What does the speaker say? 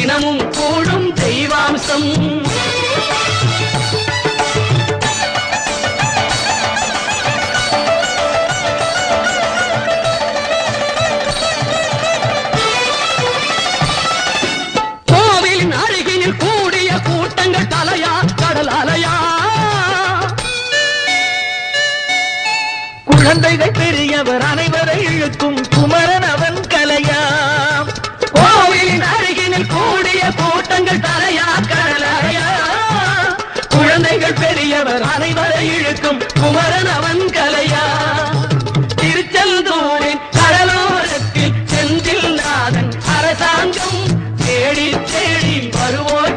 தினமும் கூடும் தெய்வாம்சம். கோவிலின் அழகினில் கூடிய கூட்டங்கள் தலையா கடல் பெரியவர் அனை பசங்கள் தலையா கடலையா? குழந்தைகள் பெரியவர் அனைவரை இழுக்கும் குமரன் அவன் கலையா? திருச்செந்தூரின் கடலோரத்தில் செந்தில் நாதன் அரசாங்கம் தேடி தேடி வருவோர்